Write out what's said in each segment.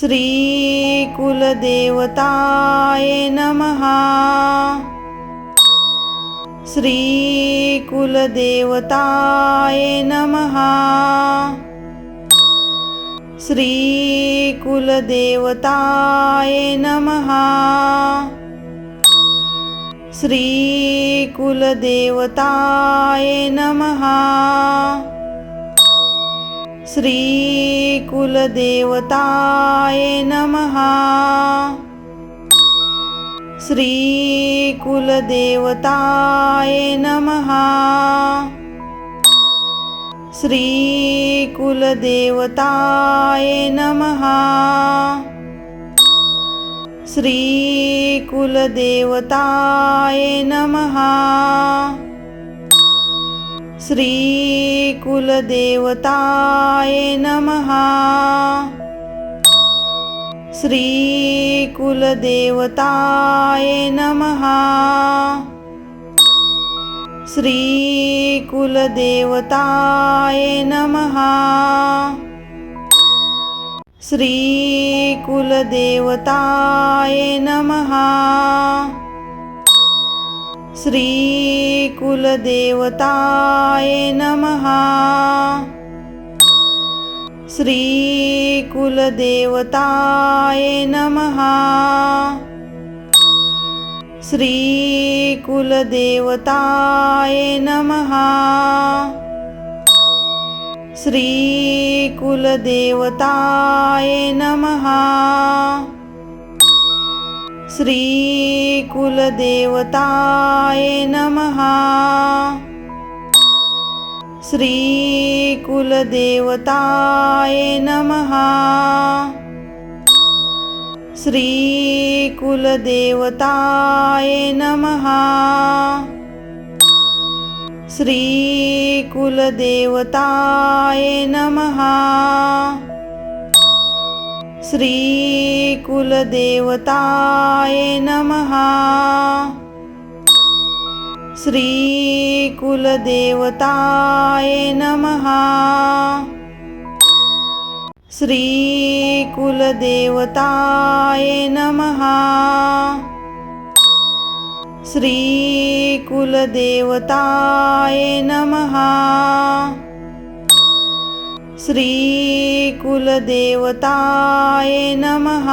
श्रीकुलदेवताय नमः। श्रीकुलदेवताय नमः। श्रीकुलदेवताय नमः। श्रीकुलदेवताय नमः। श्रीकुलदेवताय नमः। श्रीकुलदेवताय नमः। श्रीकुलदेवताय नमः। श्रीकुलदेवताय नमः। श्रीकुलदेवताय नमः। श्रीकुलदेवताय नमः। श्रीकुलदेवताय नमः। श्रीकुलदेवताय नमः। श्रीकुलदेवताय नमः। श्रीकुलदेवताय नमः। श्रीकुलदेवताय नमः। श्रीकुलदेवताय नमः। श्रीकुलदेवताय नमः। श्रीकुलदेवताय नमः। श्रीकुलदेवताय नमः। श्रीकुलदेवताय नमः। श्रीकुलदेवताय नमः। श्रीकुलदेवताय नमः। श्रीकुलदेवताय नमः। श्रीकुलदेवताय नमः। श्रीकुलदेवताय नमः।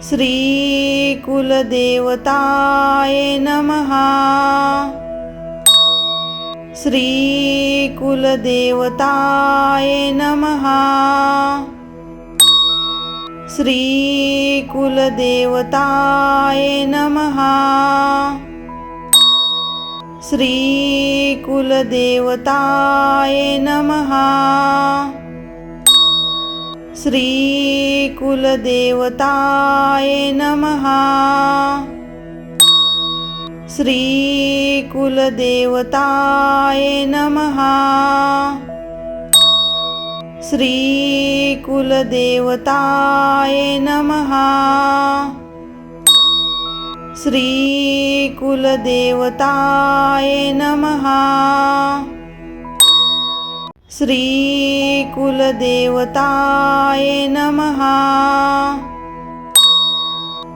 श्रीकुलदेवताय नमः। श्रीकुलदेवताय नमः। श्रीकुलदेवताय नमः। श्रीकुलदेवताय नमः। श्रीकुलदेवताय नमः। श्रीकुलदेवताय नमः। श्रीकुलदेवताय नमः। श्रीकुलदेवताय नमः। श्रीकुलदेवताय नमः।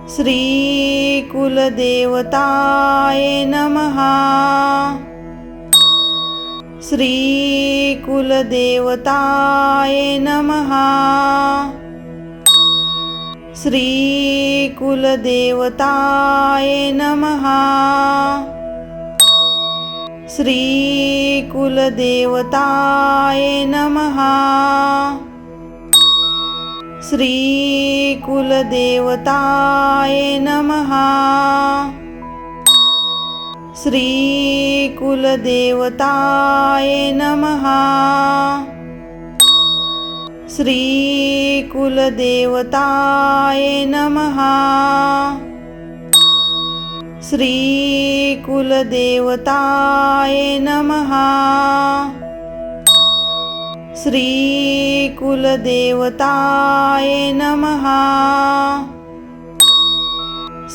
श्रीकुलदेवताय नमः। श्रीकुलदेवताय नमः। श्रीकुलदेवताय नमः। श्रीकुलदेवताय नमः। श्रीकुलदेवताय नमः। श्रीकुलदेवताय नमः। श्रीकुलदेवताय नमः। श्रीकुलदेवताय नमः। श्रीकुलदेवताय नमः।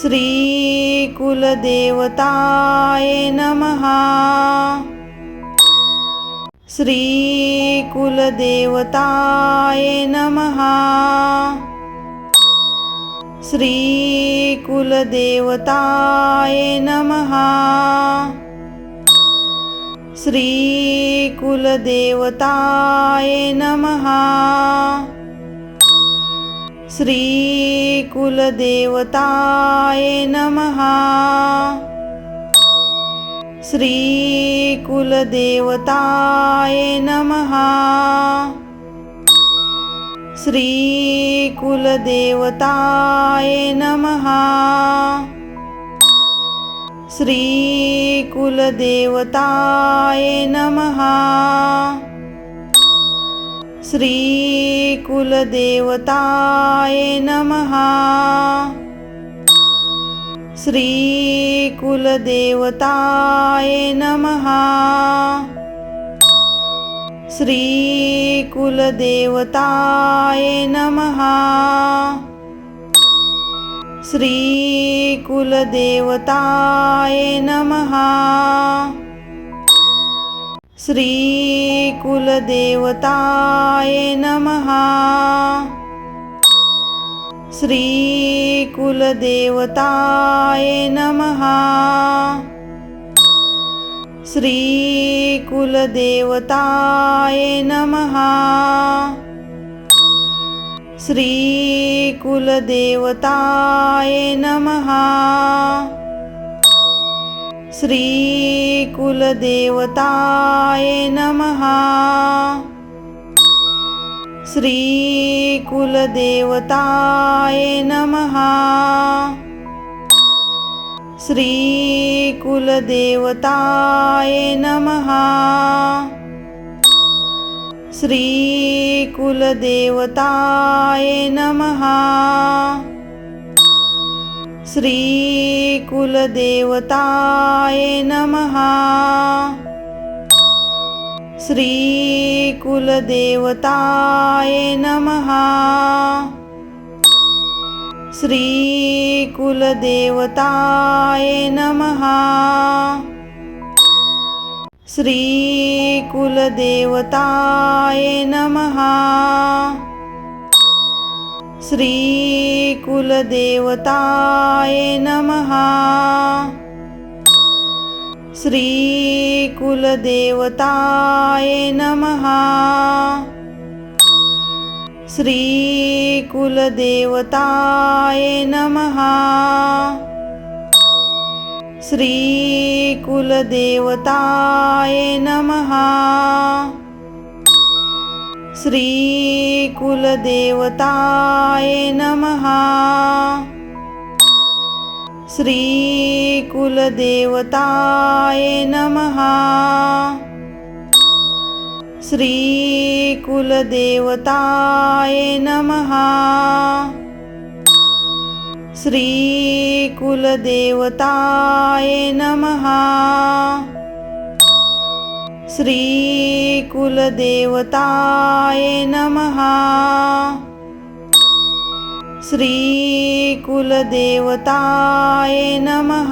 श्रीकुलदेवताय नमः। श्रीकुलदेवताय नमः। श्रीकुलदेवताय नमः। श्रीकुलदेवताय नमः। श्रीकुलदेवताय नमः। श्रीकुलदेवताय नमः। श्रीकुलदेवताय नमः। श्रीकुलदेवताय नमः। श्रीकुलदेवताय नमः। श्रीकुलदेवताय नमः। श्रीकुलदेवताय नमः। श्रीकुलदेवताय नमः। श्रीकुलदेवताय नमः। श्रीकुलदेवताय नमः। श्रीकुलदेवताय नमः। श्रीकुलदेवताय नमः। श्रीकुलदेवताय नमः। श्रीकुलदेवताय नमः। श्रीकुलदेवताय नमः। श्रीकुलदेवताय नमः। श्रीकुलदेवताय नमः। श्रीकुलदेवताय नमः। श्रीकुलदेवताय नमः। श्रीकुलदेवताय नमः। श्रीकुलदेवताय नमः। श्रीकुलदेवताय नमः। श्रीकुलदेवताय नमः। श्रीकुलदेवताय नमः। श्रीकुलदेवताय नमः। श्रीकुलदेवताय नमः। श्रीकुलदेवताय नमः। श्रीकुलदेवताय नमः। श्रीकुलदेवताय नमः। श्रीकुलदेवताय नमः।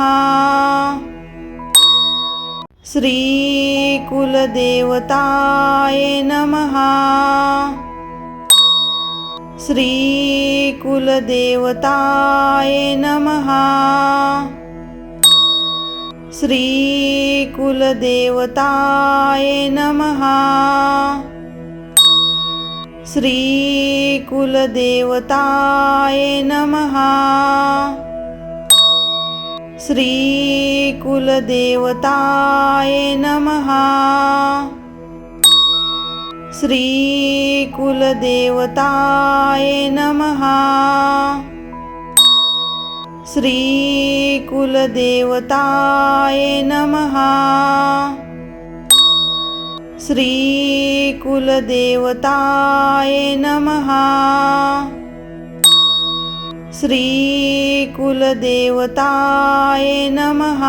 श्रीकुलदेवताय नमः। श्रीकुलदेवताय नमः। श्रीकुलदेवताय नमः। श्रीकुलदेवताय नमः। श्रीकुलदेवताय नमः। श्रीकुलदेवताय नमः। श्रीकुलदेवताय नमः। श्रीकुलदेवताय नमः। श्रीकुलदेवताय नमः।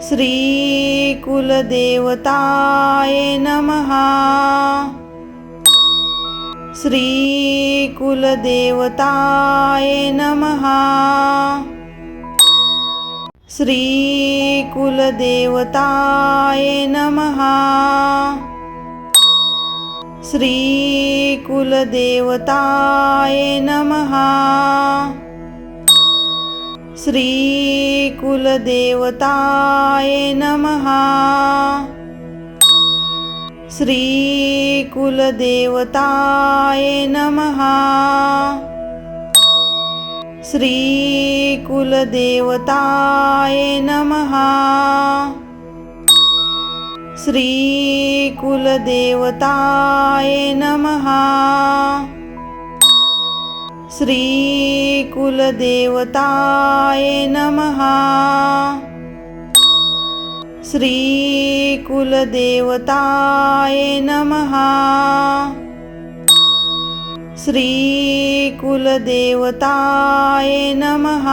श्रीकुलदेवताय नमः। श्रीकुलदेवताय नमः। श्रीकुलदेवताय नमः। श्रीकुलदेवताय नमः। श्रीकुलदेवताय नमः। श्रीकुलदेवताय नमः। श्रीकुलदेवताय नमः। श्रीकुलदेवताय नमः। श्रीकुलदेवताय नमः। श्रीकुलदेवताय नमः। श्रीकुलदेवताय नमः।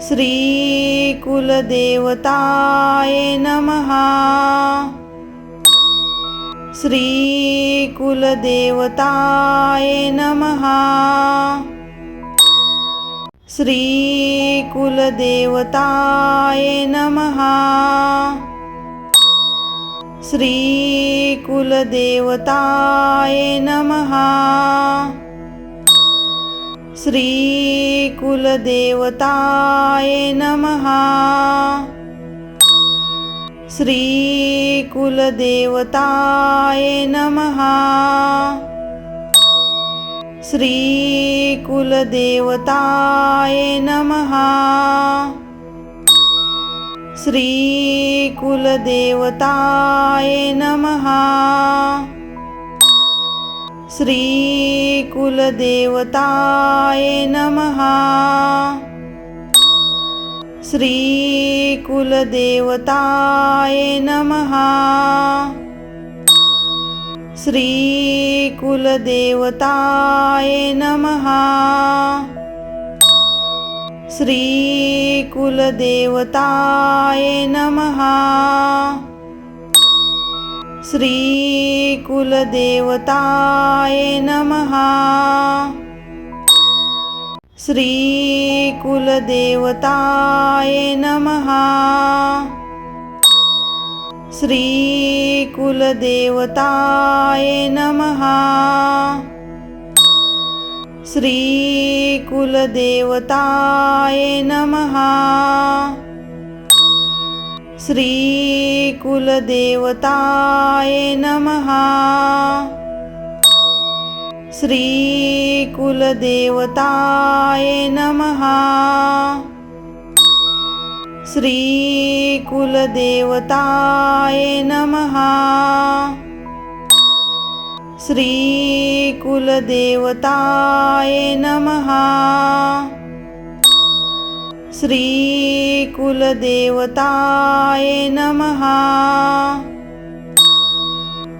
श्रीकुलदेवताय नमः। श्रीकुलदेवताय नमः। श्रीकुलदेवताय नमः। श्रीकुलदेवताय नमः। श्रीकुलदेवताय नमः। श्रीकुलदेवताय नमः। श्रीकुलदेवताय नमः। श्रीकुलदेवताय नमः। श्रीकुलदेवताय नमः। श्रीकुलदेवताय नमः। श्रीकुलदेवताय नमः। श्रीकुलदेवताय नमः। श्रीकुलदेवताय नमः। श्रीकुलदेवताय नमः। श्रीकुलदेवताय नमः। श्रीकुलदेवताय नमः। श्रीकुलदेवताय नमः। श्रीकुलदेवताय नमः। श्रीकुलदेवताय नमः। श्रीकुलदेवताय नमः। श्रीकुलदेवताय नमः।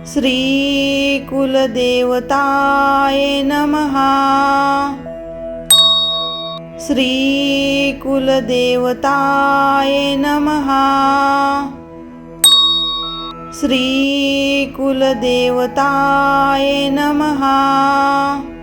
श्रीकुलदेवताय नमः। श्रीकुलदेवताय नमः। श्रीकुलदेवताय नमः।